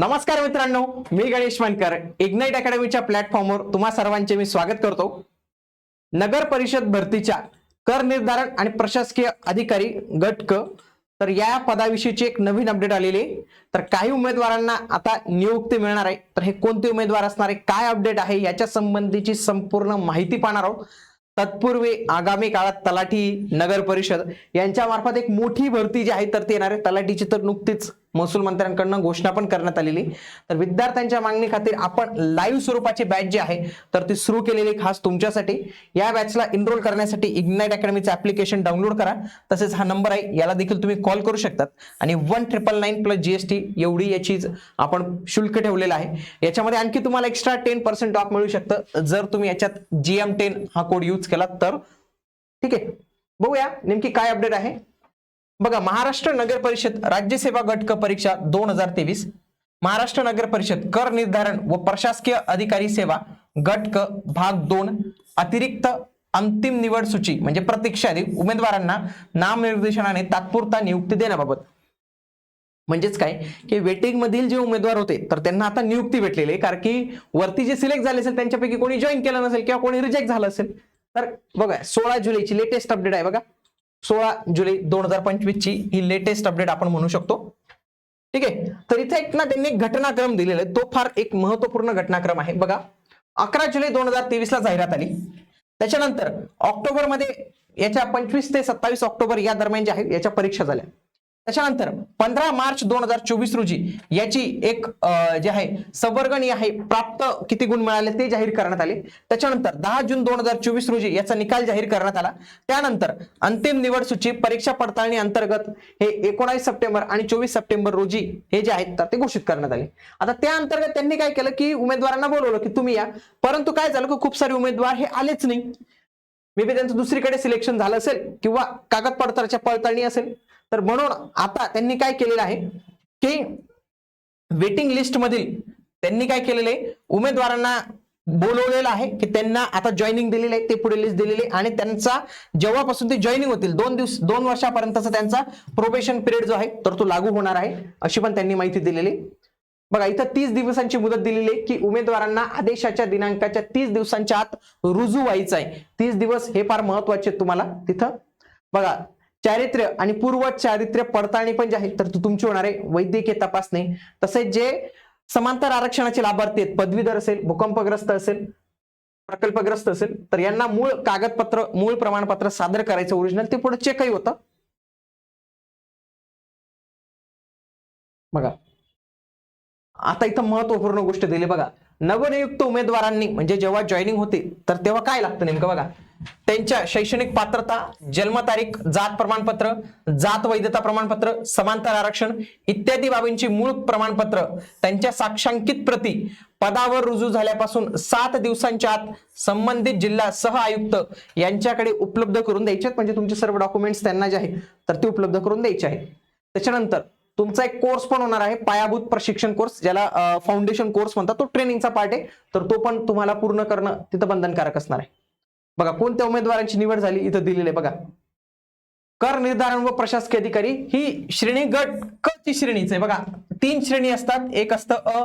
नमस्कार मित्रांनो मी गणेश मानकर इग्नाइट अकॅडमीच्या प्लॅटफॉर्मवर तुम्हा सर्वांचे मी स्वागत करतो. नगर परिषद भरतीच्या कर निर्धारण आणि प्रशासकीय अधिकारी गट क तर या पदाविषयीची एक नवीन अपडेट आलेली आहे. तर काही उमेदवारांना आता नियुक्ती मिळणार आहे. तर हे कोणते उमेदवार असणार आहे काय अपडेट आहे याच्या संबंधीची संपूर्ण माहिती पाहणार आहोत. तत्पूर्वी आगामी काळात तलाठी नगर परिषद यांच्या मार्फत एक मोठी भरती जी आहे तर ती येणार आहे. तलाठीची तर नुकतीच महसूल मंत्र्यांकडनं घोषणा पण करण्यात आलेली. तर विद्यार्थ्यांच्या मागणी खातीर आपण लाईव्ह स्वरूपाची बॅच जी आहे तर ती सुरू केलेली खास तुमच्यासाठी. या बॅचला इनरोल करण्यासाठी इग्नाइट अकॅडमीचं ऍप्लिकेशन डाउनलोड करा. तसेच हा नंबर आहे याला देखील तुम्ही कॉल करू शकतात. आणि one triple nine plus GST एवढी याची आपण शुल्क ठेवलेलं आहे. याच्यामध्ये आणखी तुम्हाला एक्स्ट्रा टेन पर्सेंट ऑफ मिळू शकतं. जर तुम्ही याच्यात जीएम टेन हा कोड यूज केला तर. ठीक आहे. बघूया नेमकी काय अपडेट आहे. बघा महाराष्ट्र नगर परिषद राज्यसेवा गट परीक्षा दोन हजार तेवीस महाराष्ट्र नगर परिषद कर निर्धारण व प्रशासकीय अधिकारी सेवा गट क भाग दोन अतिरिक्त अंतिम निवड सूची म्हणजे प्रतीक्षाधी उमेदवारांना नामनिर्देशनाने तात्पुरता नियुक्ती देण्याबाबत. म्हणजेच काय? की वेटिंग मधील जे उमेदवार होते तर त्यांना आता नियुक्ती भेटलेली आहे कारण की वरती जे सिलेक्ट झाले असेल त्यांच्यापैकी कोणी जॉईन केलं नसेल किंवा कोणी रिजेक्ट झालं असेल. तर बघा सोळा जुलैची लेटेस्ट अपडेट आहे बघा. सोळा जुलै दोन हजार पंचवीस ची ही लेटेस्ट अपडेट आपण म्हणू शकतो. ठीक आहे? तर इथे एक ना त्यांनी घटनाक्रम दिलेला आहे तो फार एक महत्त्वपूर्ण घटनाक्रम आहे. बघा अकरा जुलै दोन हजार तेवीस ला जाहिरात आली. त्याच्यानंतर ऑक्टोबरमध्ये याच्या पंचवीस ते सत्तावीस ऑक्टोबर या दरम्यान जे आहेत याच्या परीक्षा झाल्या. त्याच्यानंतर पंधरा मार्च दोन हजार चोवीस रोजी याची एक जे आहे संवर्गणी आहे प्राप्त किती गुण मिळाले ते जाहीर करण्यात आले. त्याच्यानंतर दहा जून दोन हजार चोवीस रोजी याचा निकाल जाहीर करण्यात आला. त्यानंतर अंतिम निवड सूची परीक्षा पडताळणी अंतर्गत हे एकोणावीस सप्टेंबर आणि चोवीस सप्टेंबर रोजी हे जे आहेत तर ते घोषित करण्यात आले. आता त्या अंतर्गत त्यांनी काय केलं की उमेदवारांना बोलवलं की तुम्ही या. परंतु काय झालं की खूप सारे उमेदवार हे आलेच नाही. मे बी त्यांचं दुसरीकडे सिलेक्शन झालं असेल किंवा कागदपत्राच्या पडताळणी असेल. तर म्हणून आता त्यांनी काय केलेलं आहे की वेटिंग लिस्ट मधील त्यांनी काय केलेलं आहे? उमेदवारांना बोलवलेलं आहे की त्यांना आता जॉईनिंग दिलेली आहे ते पुढे लिस्ट दिलेली आहे आणि त्यांचा जेव्हापासून ते जॉईनिंग होतील दोन दिवस दोन वर्षापर्यंतचा त्यांचा प्रोबेशन पिरियड जो आहे तर तो लागू होणार आहे अशी पण त्यांनी माहिती दिलेली बघा इथं तीस दिवसांची मुदत दिलेली आहे की उमेदवारांना आदेशाच्या दिनांकाच्या तीस दिवसांच्या आत रुजू व्हायचं आहे. तीस दिवस हे फार महत्त्वाचे आहेत तुम्हाला तिथं. बघा चारित्र्य आणि पूर्व चारित्र्य पडताळणी पण जे आहे तर ती तुमची होणार आहे. वैद्यकीय तपासणी. तसेच जे समांतर आरक्षणाचे लाभार्थी आहेत पदवीधर असेल भूकंपग्रस्त असेल प्रकल्पग्रस्त असेल तर यांना मूळ कागदपत्र मूळ प्रमाणपत्र सादर करायचं ओरिजिनल ते पुढे चेकही होतं. बघा आता इथं महत्त्वपूर्ण गोष्ट दिली बघा. नवनियुक्त उमेदवारांनी म्हणजे जेव्हा जॉईनिंग होते तर तेव्हा काय लागतं नेमकं बघा? त्यांच्या शैक्षणिक पात्रता जन्मतारीख जात प्रमाणपत्र जात वैधता प्रमाणपत्र समांतर आरक्षण इत्यादी बाबींची मूळ प्रमाणपत्र त्यांच्या साक्षांकित प्रती पदावर रुजू झाल्यापासून सात दिवसांच्या आत संबंधित जिल्हा सह आयुक्त यांच्याकडे उपलब्ध करून द्यायचे आहेत. म्हणजे तुमचे सर्व डॉक्युमेंट्स त्यांना जे आहे तर ते उपलब्ध करून द्यायचे आहे त्याच्यानंतर तुमचा एक कोर्स पण होणार आहे पायाभूत प्रशिक्षण कोर्स ज्याला फाउंडेशन कोर्स म्हणतात तो ट्रेनिंगचा पार्ट आहे. तर तो पण तुम्हाला पूर्ण करणं तिथं बंधनकारक असणार आहे. बघा कोणत्या उमेदवारांची निवड झाली इथं दिलेले बघा. कर निर्धारण व प्रशासकीय अधिकारी ही श्रेणी गट क ची श्रेणीच आहे बघा. तीन श्रेणी असतात एक असतं अ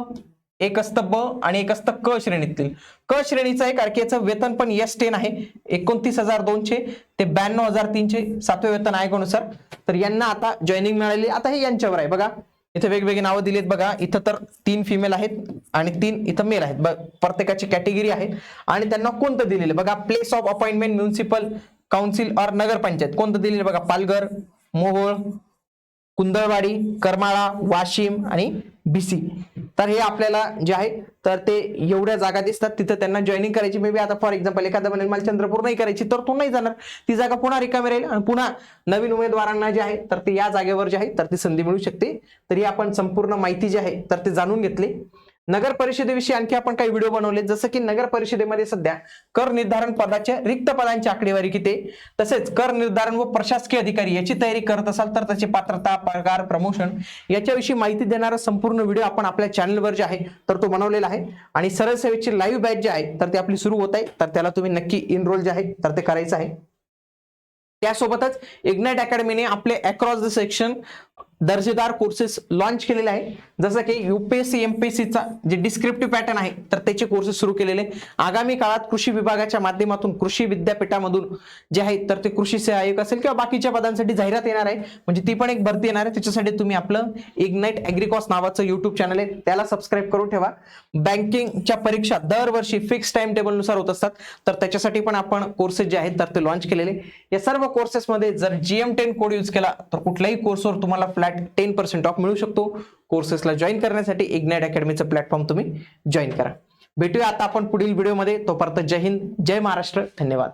एक असतं ब आणि एक असतं क श्रेणीतील. क श्रेणीचं एक आरकेचं वेतन पण एस टेन आहे. एकोणतीस हजार दोनशे ते ब्याण्णव हजार तीनशे सातवे वेतन आयोगानुसार तर यांना आता जॉईनिंग मिळाली आता हे यांच्यावर आहे. बघा इथे वेगवेगळी नावं दिलीत बघा. इथं तर तीन फिमेल आहेत आणि तीन इथं मेल आहेत. प्रत्येकाची कॅटेगरी आहे. आणि त्यांना कोणतं दिलेलं? बघा place of appointment municipal council और नगरपंचायत कोणतं दिलेलं? बघा पालघर मोहोळ कुंदळवाडी करमाळा वाशिम आणि बीसी तर हे आपल्याला जे आहे तर ते एवढ्या जागा दिसतात. तिथं त्यांना जॉईनिंग करायची मे बी आता फॉर एक्झाम्पल एखादा म्हणेल मला चंद्रपूर नाही करायची तर तो नाही जाणार. ती जागा पुन्हा रिकामी राहील आणि पुन्हा नवीन उमेदवारांना जे आहे तर ते या जागेवर जे आहे तर ती संधी मिळू शकते. तरी आपण संपूर्ण माहिती जी आहे तर ते जाणून घेतली. नगर परिषदेविषयी आणखी आपण काही व्हिडिओ बनवले जसं की नगर परिषदेमध्ये सध्या कर निर्धारण पदाच्या रिक्त पदांची आकडेवारी किती तसेच कर निर्धारण व प्रशासकीय अधिकारी याची तयारी करत असाल तर त्याची पात्रता पगार प्रमोशन याच्याविषयी माहिती देणारा संपूर्ण व्हिडिओ आपण आपल्या चॅनलवर जे आहे तर तो बनवलेला आहे. आणि सरळ सेवेची लाईव्ह बॅच जे आहे तर ती आपली सुरू होत आहे. तर त्याला तुम्ही नक्की इनरोल जे आहे तर ते करायचं आहे. त्यासोबतच इग्नाइट अकॅडमीने आपले अक्रॉस द सेक्शन दर्जेदार कोर्सेस लॉन्च केलेले आहे. जसं की युपीएससी एमपीएससीचा जे डिस्क्रिप्टिव्ह पॅटर्न आहे तर त्याचे कोर्सेस सुरू केलेले आगामी काळात कृषी विभागाच्या माध्यमातून कृषी विद्यापीठामधून जे आहे तर ते कृषी सहाय्यक असेल किंवा बाकीच्या पदांसाठी जाहिरात येणार आहे. म्हणजे ती पण एक भरती येणार आहे. त्याच्यासाठी तुम्ही आपलं इग्नाइट अॅग्रिकॉस नावाचं युट्यूब चॅनल आहे. त्याला सबस्क्राईब करून ठेवा. बँकिंगच्या परीक्षा दरवर्षी फिक्स टाइम टेबलनुसार होत असतात. तर त्याच्यासाठी पण आपण कोर्सेस जे आहेत तर ते लॉन्च केलेले या सर्व कोर्सेसमध्ये जर जीएम टेन कोड यूज केला तर कुठल्याही कोर्सवर तुम्हाला फ्लॅट टेन पर्सेंट ऑफ मिळू शकतो. कोर्सेसला जॉईन करण्यासाठी इग्नाइट अकॅडमीचं प्लॅटफॉर्म तुम्ही जॉईन करा. भेटूया आता आपण पुढील व्हिडिओमध्ये तोपर्यंत जय हिंद जय महाराष्ट्र. धन्यवाद.